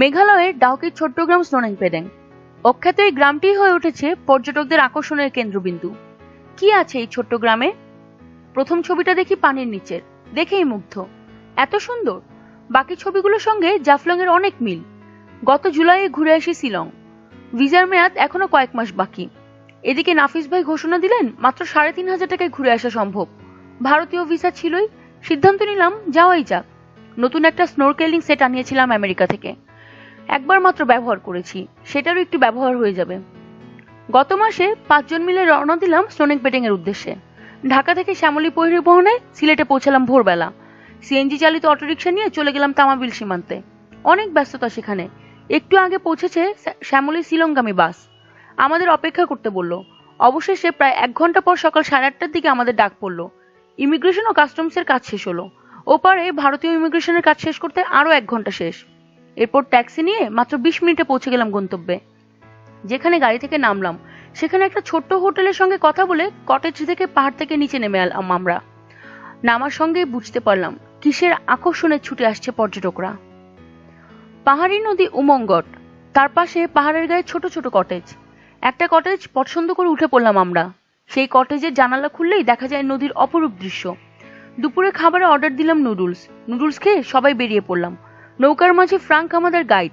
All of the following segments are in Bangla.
মেঘালয়ের ডাউকির ছোট্ট গ্রাম স্নোনেং পেডেং। অখ্যাত এই গ্রামটি হয়ে উঠেছে পর্যটকদের আকর্ষণের কেন্দ্রবিন্দু। কি আছে এই ছোট্ট গ্রামে প্রথম ছবিটা দেখি পানির নিচের দেখেই মুগ্ধ। এত সুন্দর। বাকি ছবিগুলোর সঙ্গে জাফলং এর অনেক মিল। গত জুলাইয়ে ঘুরে আসি শিলং। ভিসার মেয়াদ এখনও কয়েক মাস বাকি। এদিকে নাফিস ভাই ঘোষণা দিলেন, মাত্র সাড়ে তিন হাজার টাকায় ঘুরে আসা সম্ভব। ভারতীয় ভিসা ছিলই। সিদ্ধান্ত নিলাম, যাওয়াই যাক। নতুন একটা স্নোরকেলিং সেট আনিয়েছিলাম আমেরিকা থেকে। একবার মাত্র ব্যবহার করেছি, সেটারও একটু ব্যবহার হয়ে যাবে। গত মাসে পাঁচজন মিলে রওনা দিলাম স্নোনেক বেটিং এর উদ্দেশ্যে। ঢাকা থেকে শ্যামলী পরিবহনে সিলেটে পৌঁছালাম ভোরবেলা। সিএনজি চালিত অটোরিকশা নিয়ে চলে গেলাম তামাবিল সীমান্তে। অনেক ব্যস্ততা সেখানে। একটু আগে পৌঁছেছে শ্যামলী শিলংগামী বাস। আমাদের অপেক্ষা করতে বলল। অবশেষে প্রায় এক ঘণ্টা পর সকাল সাড়ে আটটার দিকে আমাদের ডাক পড়ল। ইমিগ্রেশন ও কাস্টমসের কাজ শেষ হলো। ওপারে ভারতীয় ইমিগ্রেশনের কাজ শেষ করতে আরও এক ঘণ্টা শেষ। এরপর ট্যাক্সি নিয়ে মাত্র বিশ মিনিটে পৌঁছে গেলাম গন্তব্যে। যেখানে গাড়ি থেকে নামলাম। সেখানে একটা ছোট্ট হোটেলের সঙ্গে কথা বলে কটেজ থেকে পাহাড় থেকে নিচে নেমে এলাম আমরা। নামার সঙ্গেই বুঝতে পারলাম, কিসের আকর্ষণে ছুটে আসছে পর্যটকরা। পাহাড়ি নদী উমঙ্গট, তার পাশে পাহাড়ের গায়ে ছোট ছোট কটেজ একটা কটেজ পছন্দ করে উঠে পড়লাম আমরা। সেই কটেজের জানালা খুললেই দেখা যায় নদীর অপরূপ দৃশ্য। দুপুরে খাবারে অর্ডার দিলাম নুডলস নুডলস খেয়ে সবাই বেরিয়ে পড়লাম। নৌকার মাঝে ফ্রাঙ্ক আমাদের গাইড।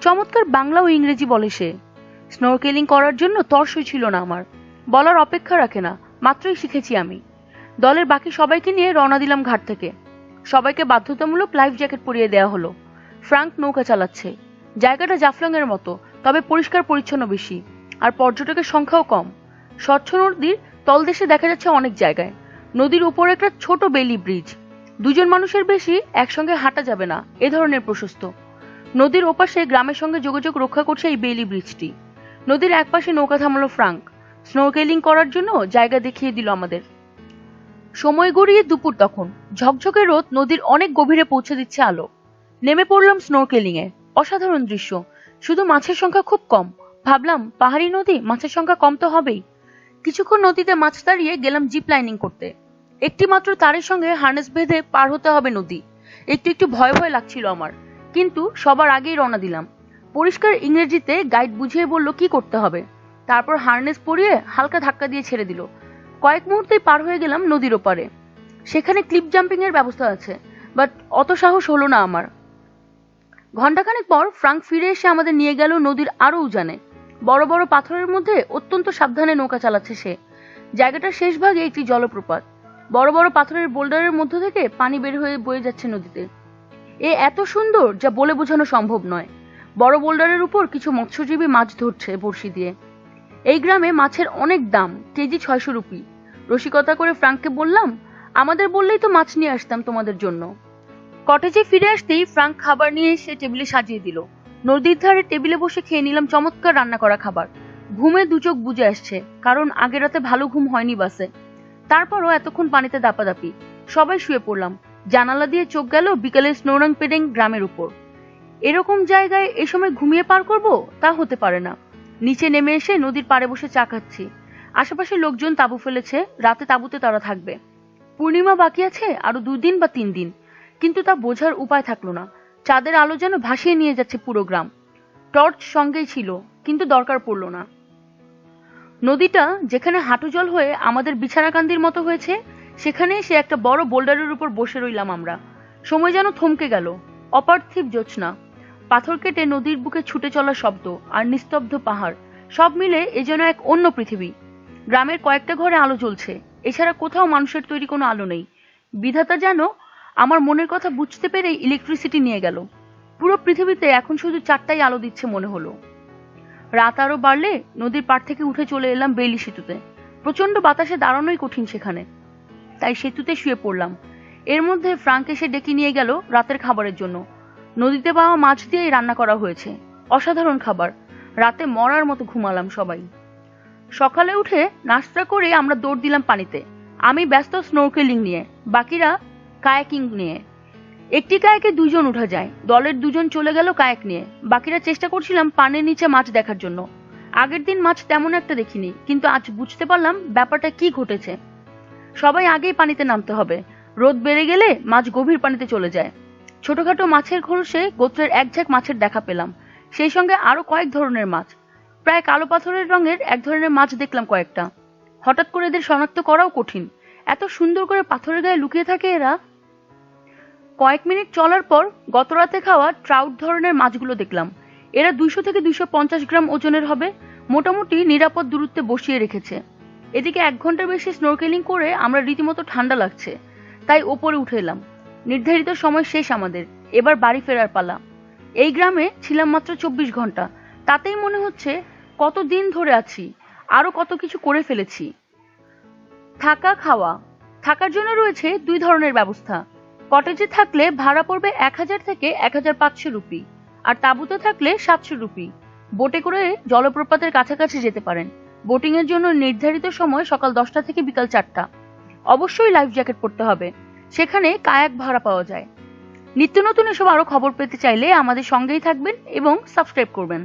চমৎকার বাংলা ও ইংরেজি বলে সে। স্নোরকেলিং করার জন্য তর্সই ছিল না আমার। বলার অপেক্ষা রাখে না, মাত্রই শিখেছি আমি। দলের বাকি সবাইকে নিয়ে রওনা দিলাম ঘাট থেকে। সবাইকে বাধ্যতামূলক লাইফ জ্যাকেট পরিয়ে দেওয়া হলো। ফ্রাঙ্ক নৌকা চালাচ্ছে। জায়গাটা জাফলং এর মতো, তবে পরিষ্কার পরিচ্ছন্ন বেশি, আর পর্যটকের সংখ্যাও কম। স্বচ্ছ নদীর তলদেশে দেখা যাচ্ছে অনেক জায়গায়। নদীর উপর একটা ছোট বেলি ব্রিজ। দুজন মানুষের বেশি একসঙ্গে হাঁটা যাবে না, এ ধরনের প্রশস্ত। নদীর ওপাশে গ্রামের সঙ্গে যোগাযোগ রক্ষা করছে এই বেলি ব্রিজটি। নদীর একপাশে নৌকা থামালো ফ্রাঙ্ক। স্নোকেলিং করার জন্য জায়গা দেখিয়ে দিল আমাদের। সময় গড়িয়ে দুপুর তখন। ঝকঝকে রোদ নদীর অনেক গভীরে পৌঁছে দিচ্ছে আলো। নেমে পড়লাম স্নোরকেলিং এ অসাধারণ দৃশ্য। শুধু মাছের সংখ্যা খুব কম। ভাবলাম, পাহাড়ি নদী মাছের সংখ্যা কম তো হবেই। কিছুক্ষণ নদীতে মাছ দাঁড়িয়ে গেলাম জিপ লাইনিং করতে। একটি মাত্র তারের সঙ্গে হার্নেস বেঁধে পার হতে হবে নদী। একটু একটু ভয় ভয় লাগছিল আমার। কিন্তু সবার আগেই রওনা দিলাম। পরিষ্কার ইংরেজিতে গাইড বুঝিয়ে বলল, কি করতে হবে? তারপর হার্নেস পরিয়ে হালকা ধাক্কা দিয়ে ছেড়ে দিল। কয়েক মুহূর্তেই পার হয়ে গেলাম নদীর ওপারে। সেখানে ক্লিপ জাম্পিং এর ব্যবস্থা আছে, বাট অত সাহস হলো না আমার। ঘন্টাখানেক পর ফ্রাঙ্ক ফিরে এসে আমাদের নিয়ে গেল নদীর আরও উজানে। বড় বড় পাথরের মধ্যে অত্যন্ত সাবধানে নৌকা চালাচ্ছে সে। জায়গাটার শেষ ভাগে একটি জলপ্রপাত। বড় বড় পাথরের বোল্ডারের মধ্য থেকে পানি বের হয়ে বয়ে যাচ্ছে নদীতে। এ এত সুন্দর যা বলে বোঝানো সম্ভব নয়। বড় বোল্ডারের উপর কিছু মৎস্যজীবী মাছ ধরছে বড়শি দিয়ে। এই গ্রামে মাছের অনেক দাম, কেজি ছয়শো রুপি। রসিকতা করে ফ্রাঙ্ককে বললাম, আমাদের বললেই তো মাছ নিয়ে আসতাম তোমাদের জন্য। কটেজে ফিরে আসতেই ফ্রাঙ্ক খাবার নিয়ে এসে টেবিলে সাজিয়ে দিল। নদীর ধারে টেবিলে বসে খেয়ে নিলাম চমৎকার রান্না করা খাবার। ঘুমে দু চোখ বুঝে আসছে, কারণ আগের রাতে ভালো ঘুম হয়নি বাসে। তারপরও এতক্ষণ পানিতে দাপাদাপি। সবাই শুয়ে পড়লাম। জানালা দিয়ে চোখ গেল বিকেলে স্নোরাং পেডেং গ্রামের উপর। এরকম জায়গায় এ সময় ঘুমিয়ে পার করব? তা হতে পারে না। নিচে নেমে এসে নদীর পাড়ে বসে চা খাচ্ছি। আশেপাশে লোকজন তাঁবু ফেলেছে। রাতে তাঁবুতে তারা থাকবে। পূর্ণিমা বাকি আছে আরও দুদিন বা তিন দিন। কিন্তু তা বোঝার উপায় থাকল না। চাঁদের আলো যেন ভাসিয়ে নিয়ে যাচ্ছে পুরো গ্রাম। টর্চ সঙ্গেই ছিল, কিন্তু দরকার পড়ল না। নদীটা যেখানে হাঁটু জল হয়ে আমাদের বিছানাকান্দির মতো হয়েছে, সেখানে সে একটা বড় বোল্ডারের উপর বসে রইলাম আমরা। সময় যেন থমকে গেল। অপার্থিব জোছনা পাথর কেটে নদীর বুকে ছুটে চলা শব্দ আর নিস্তব্ধ পাহাড়, সব মিলে এ যেন এক অন্য পৃথিবী। গ্রামের কয়েকটা ঘরে আলো জ্বলছে। এছাড়া কোথাও মানুষের তৈরি কোনো আলো নেই। বিধাতা যেন আমার মনের কথা বুঝতে পেরেই ইলেকট্রিসিটি নিয়ে গেল। পুরো পৃথিবীতে এখন শুধু চারটাই আলো দিচ্ছে মনে হলো। রাত আরও বাড়লে নদীর পাড় থেকে উঠে চলে এলাম বেইলি সেতুতে। প্রচণ্ড বাতাসে দাঁড়ানোই কঠিন সেখানে। তাই সেতুতে শুয়ে পড়লাম। এর মধ্যে ফ্রাঙ্ক এসে ডেকে নিয়ে গেল রাতের খাবারের জন্য। নদীতে পাওয়া মাছ দিয়েই রান্না করা হয়েছে। অসাধারণ খাবার। রাতে মরার মতো ঘুমালাম সবাই। সকালে উঠে নাস্তা করে আমরা দৌড় দিলাম পানিতে। আমি ব্যস্ত স্নোরকেলিং নিয়ে, বাকিরা কায়াকিং নিয়ে। একটি কায়াকে দুজন উঠা যায়। দলের দুজন চলে গেল কায়াক নিয়ে। বাকিরা চেষ্টা করছিলাম পানের নিচে মাছ দেখার জন্য। আগের দিন মাছ তেমন একটা দেখিনি, কিন্তু আজ বুঝতে পারলাম ব্যাপারটা কি ঘটেছে। সবাই আগেই পানিতে নামতে হবে। রোদ বেড়ে গেলে মাছ গভীর পানিতে চলে যায়। ছোটখাটো মাছের খোলসে গোত্রের এক ঝাঁক মাছের দেখা পেলাম। সেই সঙ্গে আরও কয়েক ধরনের মাছ। প্রায় কালো পাথরের রঙের এক ধরনের মাছ দেখলাম কয়েকটা। হঠাৎ করে এদের শনাক্ত করাও কঠিন। এত সুন্দর করে পাথরের গায়ে লুকিয়ে থাকে এরা কয়েক মিনিট চলার পর গতরাতে খাওয়া ট্রাউট ধরনের মাছগুলো দেখলাম। এরা দুইশো থেকে দুইশো পঞ্চাশ গ্রাম ওজনের হবে, মোটামুটি নিরাপদ দূরত্বে বসিয়ে রেখেছে। এদিকে এক ঘণ্টার বেশি স্নোরকেলিং করে আমরা রীতিমতো ঠান্ডা লাগছে, তাই ওপরে উঠে এলাম। নির্ধারিত সময় শেষ আমাদের, এবার বাড়ি ফেরার পালা। এই গ্রামে ছিলাম মাত্র চব্বিশ ঘণ্টা, তাতেই মনে হচ্ছে কত দিন ধরে আছি আরও কত কিছু করে ফেলেছি। থাকা খাওয়া, থাকার জন্য রয়েছে দুই ধরনের ব্যবস্থা। কটেজে থাকলে ভাড়া পড়বে এক হাজার থেকে এক হাজার পাঁচশো রুপি, আর তাঁবুতে থাকলে সাতশো রুপি। বোটে করে জলপ্রপাতের কাছাকাছি যেতে পারেন। বোটিং এর জন্য নির্ধারিত সময় সকাল দশটা থেকে বিকাল চারটা। অবশ্যই লাইফ জ্যাকেট পরতে হবে। সেখানে কায়াক ভাড়া পাওয়া যায়। নিত্য নতুন এসব আরও খবর পেতে চাইলে আমাদের সঙ্গেই থাকবেন এবং সাবস্ক্রাইব করবেন।